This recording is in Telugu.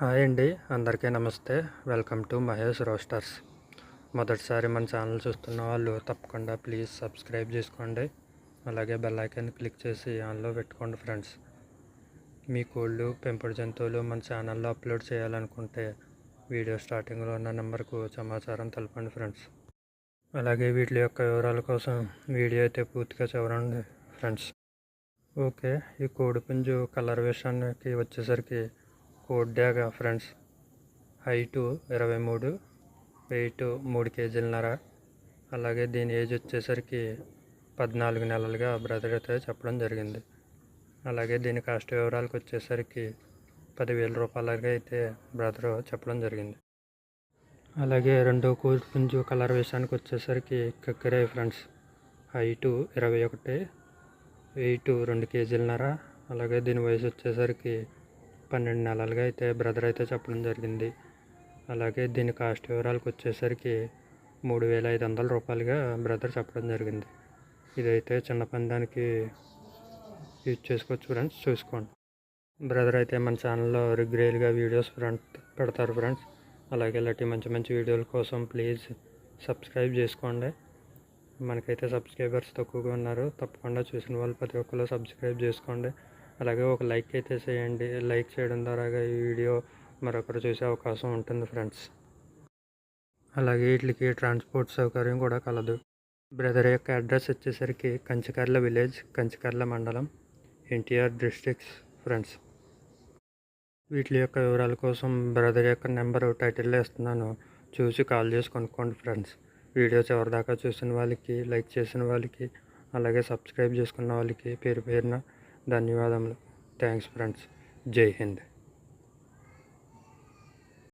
హాయ్ అండి అందరికీ నమస్తే. Welcome to Mahesh roasters. మొదటిసారి మన ఛానల్ చూస్తున్న వాళ్ళు తప్పకుండా ప్లీజ్ సబ్స్క్రైబ్ చేసుకోండి. అలాగే బెల్ ఐకాన్ క్లిక్ చేసి ఆన్లో పెట్టుకోండి ఫ్రెండ్స్. మీ కోళ్ళు పెంపుడు జంతువులు మన ఛానల్లో అప్లోడ్ చేయాలనుకుంటే వీడియో స్టార్టింగ్లో ఉన్న నెంబర్కు సమాచారం తెలపండి ఫ్రెండ్స్. అలాగే వీటి యొక్క వివరాల కోసం వీడియో అయితే పూర్తిగా చూడండి ఫ్రెండ్స్. ఓకే ఈ కోడిపుంజు కలర్ విషయానికి వచ్చేసరికి కోడ్ డ్యాగ్ ఫ్రెండ్స్. హైటు ఇరవై మూడు వెయిట్ మూడు కేజీలన్నర అలాగే దీని ఏజ్ వచ్చేసరికి పద్నాలుగు నెలలుగా బ్రదర్ అయితే చెప్పడం జరిగింది. అలాగే దీని కాస్ట్ వివరాలకు వచ్చేసరికి పదివేల రూపాయలుగా అయితే బ్రదర్ చెప్పడం జరిగింది. అలాగే రెండో కోడిపుంజు కలర్ విషయానికి వచ్చేసరికి కక్కరే ఫ్రెండ్స్. హైటు ఇరవై ఒకటి వెయిట్ రెండు కేజీలన్నర అలాగే దీని వయసు వచ్చేసరికి పన్నెండు నెలలుగా అయితే బ్రదర్ అయితే చెప్పడం జరిగింది. అలాగే దీని కాస్ట్ వివరాలకు వచ్చేసరికి మూడు వేల ఐదు వందల రూపాయలుగా బ్రదర్ చెప్పడం జరిగింది. ఇదైతే చిన్న పందానికి యూజ్ చేసుకోవచ్చు ఫ్రెండ్స్ చూసుకోండి. బ్రదర్ అయితే మన ఛానల్లో రెగ్యులర్గా వీడియోస్ ఫ్రంట్ పెడతారు ఫ్రెండ్స్. అలాగే ఇలాంటి మంచి మంచి వీడియోల కోసం ప్లీజ్ సబ్స్క్రైబ్ చేసుకోండి. మనకైతే సబ్స్క్రైబర్స్ తక్కువగా ఉన్నారు తప్పకుండా చూసిన వాళ్ళు ప్రతి ఒక్కరు సబ్స్క్రైబ్ చేసుకోండి. అలాగే ఒక లైక్ అయితే చేయండి. లైక్ చేయడం ద్వారా ఈ వీడియో మరొకరు చూసే అవకాశం ఉంటుంది ఫ్రెండ్స్. అలాగే వీటికి ట్రాన్స్పోర్ట్ సౌకర్యం కూడా కలదు. బ్రదర్ యొక్క అడ్రస్ వచ్చేసరికి కంచకర్ల విలేజ్ కంచకర్ల మండలం ఎన్టీఆర్ డిస్ట్రిక్ట్స్ ఫ్రెండ్స్. వీటి యొక్క వివరాల కోసం బ్రదర్ యొక్క నెంబర్ టైటిల్లో ఇస్తున్నాను చూసి కాల్ చేసి కొనుక్కోండి ఫ్రెండ్స్. వీడియో చివరిదాకా చూసిన వాళ్ళకి లైక్ చేసిన వాళ్ళకి అలాగే సబ్స్క్రైబ్ చేసుకున్న వాళ్ళకి పేరు పేరున ధన్యవాదములు. థ్యాంక్స్ ఫ్రెండ్స్ జై హింద్.